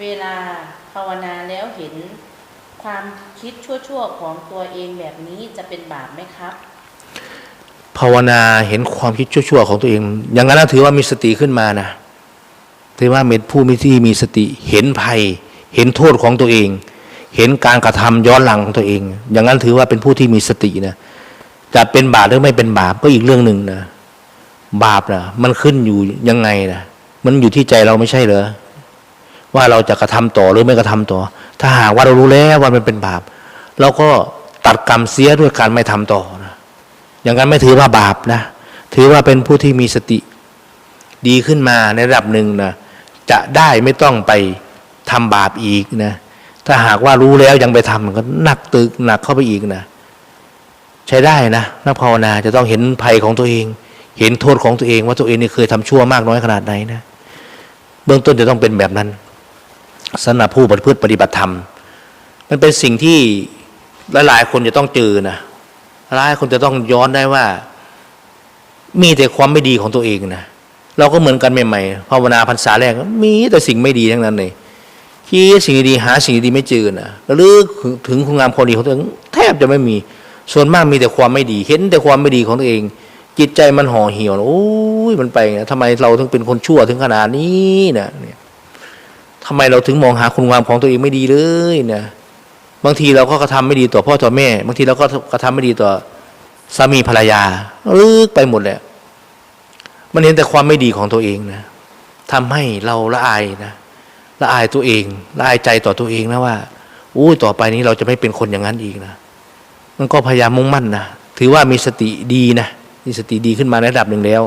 เวลาภาวนาแล้วเห็นความคิดชั่วๆของตัวเองแบบนี้จะเป็นบาปไหมครับ ภาวนาเห็นความคิดชั่วๆของตัวเอง อย่างนั้นถือว่ามีสติขึ้นมานะถือว่าเป็นผู้มีที่มีสติเห็นภัย เห็นโทษของตัวเอง เห็นการกระทำย้อนหลังของตัวเอง อย่างนั้นถือว่าเป็นผู้ที่มีสตินะจะเป็นบาปหรือไม่เป็นบาปก็อีกเรื่องหนึ่งนะบาปนะมันขึ้นอยู่ยังไงนะมันอยู่ที่ใจเราไม่ใช่เหรอ ว่าเราจะกระทำต่อหรือไม่กระทำต่อ ถ้าหากว่าเรารู้แล้วว่ามันเป็นบาปเราก็ตัดกรรมเสียด้วยการไม่ทำต่อนะอย่างนั้นไม่ถือว่าบาปนะ ถือว่าเป็นผู้ที่มีสติดีขึ้นมาในระดับหนึ่งนะจะได้ไม่ต้องไปทำบาปอีกนะ ถ้าหากว่ารู้แล้วยังไปทำมันก็หนักตึกหนักเข้าไปอีกนะ ใช้ได้นะนักภาวนาจะต้องเห็นภัยของตัวเอง เห็นโทษของตัวเองว่าตัวเองนี่เคยทำชั่วมากน้อยขนาดไหนนะ เบื้องต้นจะต้องเป็นแบบนั้น สำหรับผู้ปฏิพฤติปฏิบัติธรรม มันเป็นสิ่งที่หลายๆคนจะต้องเจอนะหลายคนจะต้องย้อนได้ว่า มีแต่ความไม่ดีของตัวเองนะเราก็เหมือนกันใหม่ๆภาวนาพรรษาแรกมีแต่สิ่งไม่ดีทั้งนั้นเลยคิดสิ่งดีหาสิ่งดีไม่เจอนะระลึกถึงคุณงามความดีของตัวเองแทบจะไม่มีส่วนมากมีแต่ความไม่ดี เห็นแต่ความไม่ดีของตัวเอง จิตใจมันห่อเหี่ยวโอ้ยมันไปนะทำไมเราถึงเป็นคนชั่วถึงขนาดนี้นะเนี่ย ทำไมเราถึงมองหาคุณงามของตัวเองไม่ดีเลยนะบางทีเราก็กระทำไม่ดีต่อพ่อต่อแม่ บางทีเราก็กระทำไม่ดีต่อสามีภรรยาลึกไปหมดแหละมันเห็นแต่ความไม่ดีของตัวเองนะทำให้เราละอายนะละอายตัวเองละอายใจต่อตัวเองนะว่าอุ้ต่อไปนี้เราจะไม่เป็นคนอย่างนั้นอีกนะมันก็พยายามมุ่งมั่นนะถือว่ามีสติดีนะมีสติดีขึ้นมาในระดับหนึ่งแล้ว